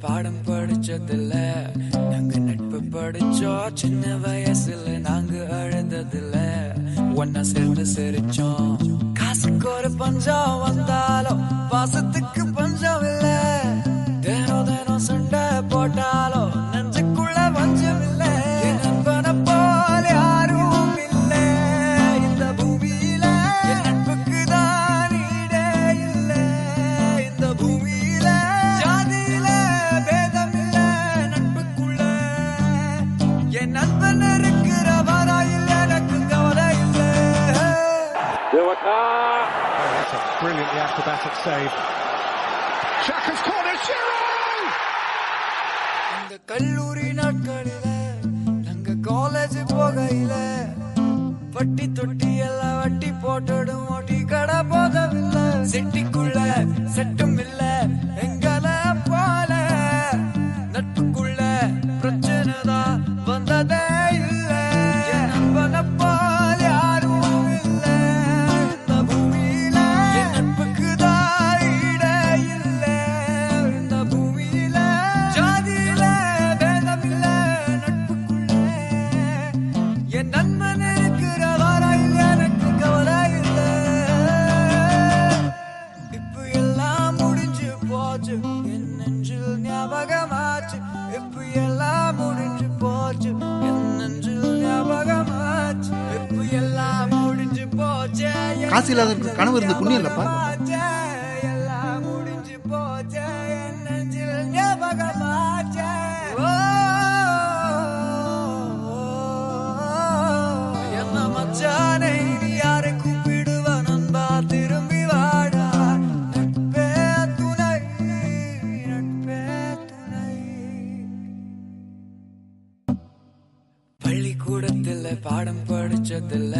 பாடம் படிச்சதில்ல நாங்க நட்பு படிச்சோம். சின்ன வயசுல நாங்க அழுந்ததில்ல ஒன்னா சேர்ந்து சிரிச்சோம். காசுக்கு ஒரு பஞ்சம் வந்தாலும் பாசத்துக்கு That's a brilliantly acrobatic save. Shaka's corner, Giroud! இந்த கல்லூரி நாட்களில நாங்க காலேஜ் போகையில பட்டி தொட்டி எல்லாம் வட்டி போட்டுடும் ஓட்டி கடை போதவில்ல செட்டிக்குள்ள செட்டும் இல்ல எங்கள போல நட்புக்குள்ள பிரச்சனை தான் போச்சு. என் நெஞ்சில் ஞாபகமாச்சு. இப்ப எல்லாம் முடிஞ்சு போச்சு. என் நெஞ்சில் ஞாபகமாச்சு. இப்ப எல்லாம் முடிஞ்சு போச்சு. காசு இல்லாதவருக்கு கனவு இருந்து புண்ணியம் இல்லப்பா. பள்ளிக்கூடத்துல பாடம் படிச்சதில்ல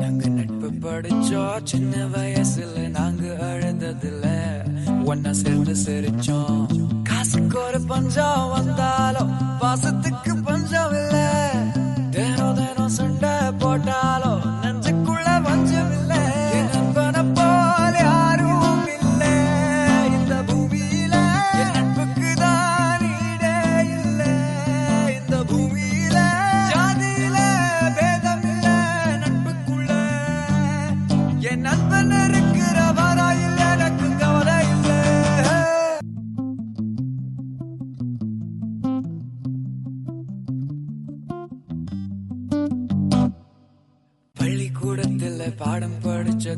நாங்க நட்பு படிச்சோம் சின்ன வயசுல நாங்க அழுந்ததில்ல ஒன்னா சேர்ந்து சிரிச்சோம். காசுக்கு ஒரு பஞ்சம் வந்தா பாடம் படிச்ச